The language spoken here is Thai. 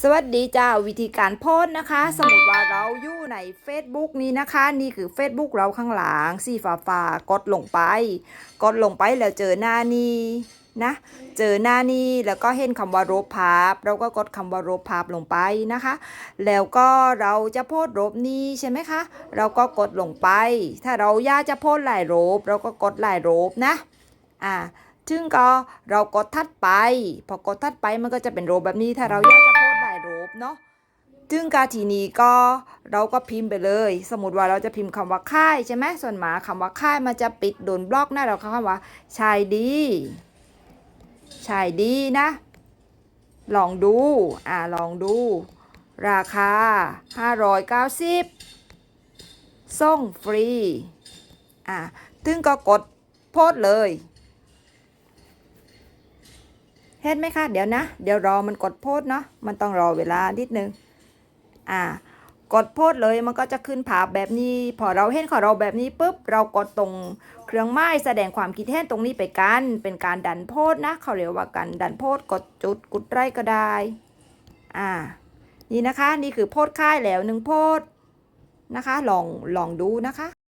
สวัสดีจ้าวิธีการโพสนะคะ สมมติว่าเราอยู่ใน Facebook นี้นะคะ นี่คือ Facebook เราข้างหลังสีฟ้าฟ้ากดลงไป กดลงไปแล้วเจอหน้านี้นะ เจอหน้านี้แล้วก็เห็นคำว่ารูปภาพ เราก็กดคำว่ารูปภาพลงไปนะคะ แล้วก็เราจะโพสรูปนี้ใช่ไหมคะ เราก็กดลงไป ถ้าเราอยากจะโพสหลายรูปเราก็กดหลายรูปนะ อ่า ซึ่งก็เรากดทัดไป พอกดทัดไปมันก็จะเป็นรูปแบบนี้ถ้าเราอยากจะโพสหลายรูปเนาะซึ่งกาทีนี้ก็เราก็พิมพ์ไปเลย สมมติว่าเราจะพิมพ์คำว่าค่ายใช่ไหมส่วนหมาคำว่าค่ายมันจะปิดโดนบล็อกหน้าเราคำว่าชายดีชายดีนะ ลองดูอ่าลองดู ราคา 590ส่งฟรีอ่าซึ่งก็กดโพสเลย เห็นไหมคะ เดี๋ยวนะ เดี๋ยวรอมันกดโพสเนาะ มันต้องรอเวลานิดนึง อ่า กดโพสเลย มันก็จะขึ้นภาพแบบนี้ พอเราเห็นของเราแบบนี้ปุ๊บ เรากดตรงเครื่องไม้แสดงความคิดเห็นตรงนี้ไปกัน เป็นการดันโพสนะ เขาเรียกว่าการดันโพสกดจุดกดไลค์ก็ได้ อ่า นี่นะคะ นี่คือโพสค่ายแล้วหนึ่งโพสนะคะ ลอง ลองดูนะคะ